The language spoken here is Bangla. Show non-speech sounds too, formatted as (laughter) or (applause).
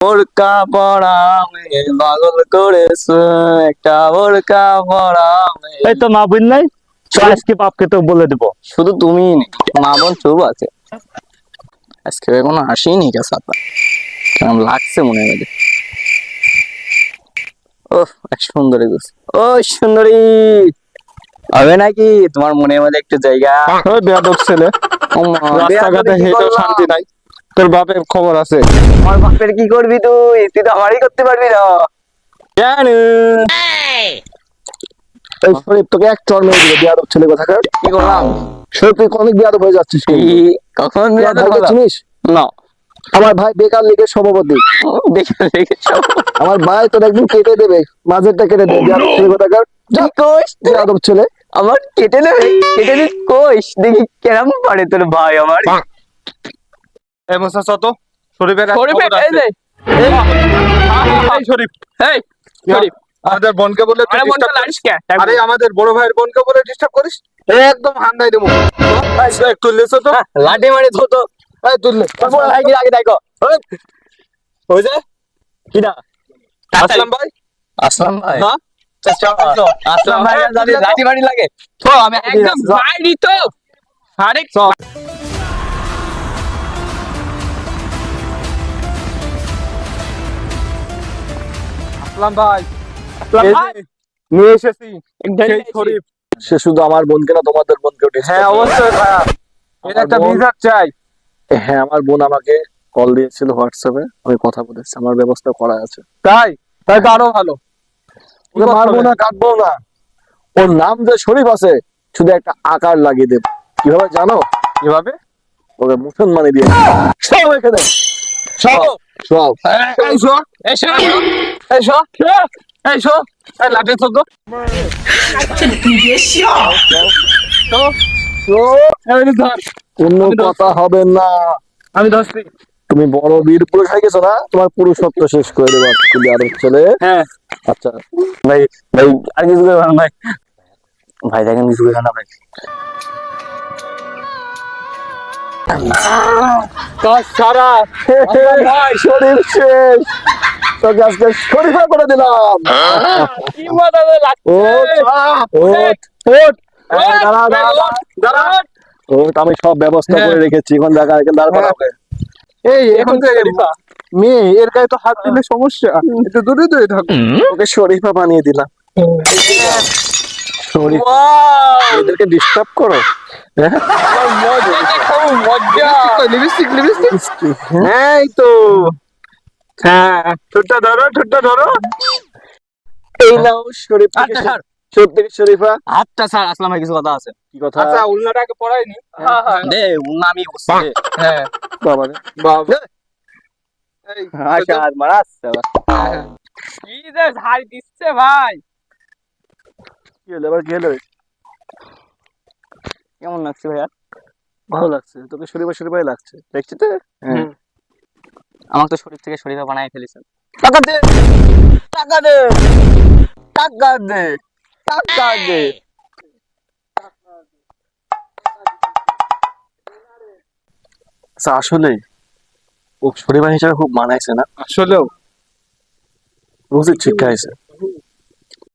বোরকা পড়া মেয়ে পাগল করেছে একটা বোরকা পড়া মেয়ে। এই তো মা বুঝ নাই তো আজকে বাপকে তো বলে দিব। শুধু তুমি মা বোন চুপ আছে। আজকে এখনও আসেনি কে কেমন লাগছে মনে মধ্যে ও এক সুন্দরী ও সুন্দরী। হবে নাকি? তোমার মনের মধ্যে একটু জায়গা। বেয়াদব ছেলে। রাস্তাঘাটে হেঁটেও শান্তি নাই। তোর বাপের খবর আছে। আমার বাপের কি করবি তুই? তুই তো আমারই করতে পারবি না। জানু। এই শরীফ তোকে এক চর মেরে দিবে বেয়াদব ছেলে কোথাকার কি করলাম? শরীফ তুই অনেক বেয়াদব হয়ে যাচ্ছিস কখন বিয়াদব চিনিস? না। আমার ভাই বেকার লীগের সভাপতি। আমার ভাই তোর একদিন কেটে দেবে মাঝেরটা কেটে দেবে বেয়াদব ছেলে কোথাকার? বেয়াদব ছেলে। আমার কেটে নেবে কেটে দিস কইস? দেখি কেরাম পারে তোর ভাই আমার। এই মোসা সত শরীফের এক এই। যে এই, শরীফ। এই শরীফ। আমাদের বোনকে বলে আরে আমাদের বড় ভাইয়ের বোনকে বলে ডিস্টার্ব করিস। একদম হান্দাই দেবো। একটু লেছো তো। লাঠি মারি ধো তো। এই তুললে তারপর আগে আগে দেখো। ওই যে কিনা আসলাম ভাই। আসলাম ভাই। হ্যাঁ আসলাম ভাই লাঠি মারি লাগে। তো আমি একদম বাইরি তো। আরে আসলাম ভাই। নিয়ে এসেছি সে শুধু আমার বোনকে না তোমাদের বোনকে হ্যাঁ অবশ্যই ভাইয়া এর একটা চাই। হ্যাঁ আমার বোন আমাকে কল দিয়েছিল হোয়াটসঅ্যাপে আমি কথা বলেছি আমার ব্যবস্থা করা আছে। তাই? তাই তো আরও ভালো। মারবো না কাটবো না। ওর নাম যে শরীফ আছে শুধু একটা আকার লাগিয়ে দেব। কীভাবে জানো? কীভাবে? ওকে মুসলমানি দিয়ে। সব এখানে সব। সব। এই শো এই শো এই লাঠি কথা হবে না। আমি ধরছি। তুমি বড় বীর পুরুষ হয়ে গেছো না? তোমার পুরুষত্ব শেষ করে দেবো আজকে আর ছেলে হ্যাঁ। আচ্ছা ভাই ভাই আর কিছু করবেন না ভাই ভাই দেখেন কিছু করবেন না ভাই কাজ সারা ভাই (laughs) শরীর শেষ। তোকে আজকে শরীফা করে দিলাম। ওঠ আমি সব ব্যবস্থা করে হ্যাঁ। রেখেছি এখন দেখা এখানে দাঁড় করা হবে এই এখন মেয়ে এর গায়ে তো হাত দিলে সমস্যা। একটু দূরে দূরে থাকো। ওকে শরীফা বানিয়ে দিলাম। শরীফ এদেরকে ডিস্টার্ব করো। হ্যাঁ? মজা লিপস্টিক লিপস্টিক এই তো। হ্যাঁ ঠোঁটটা ধরো ঠোঁটটা ধরো। এই নাও শরীফ। আচ্ছা সত্যি শরীফা। আচ্ছা স্যার আসলাম কিছু কথা আছে। কি কথা? আচ্ছা উল্লাটাকে পড়াইনি। দে উন্না আমি হ্যাঁ। বাবা রে। বাবা। এই আচ্ছা আজ মারাস কি যে ঝাড় দিচ্ছে ভাই। কি হলো এবার কি হলো কেমন লাগছে ভাইয়া? ভালো লাগছে। তোকে শরীফা শরীফাই লাগছে। দেখছি তো? হ্যাঁ আমাকে তো শরীর থেকে শরীরে বানায় ফেলেছেন টাকা দে টাকা দে টাকা দে টাকা দে। আচ্ছা আসলে ও শরীর হিসেবে খুব মানাইছে না। আসলেও? রোজের ঠিক হয়েছে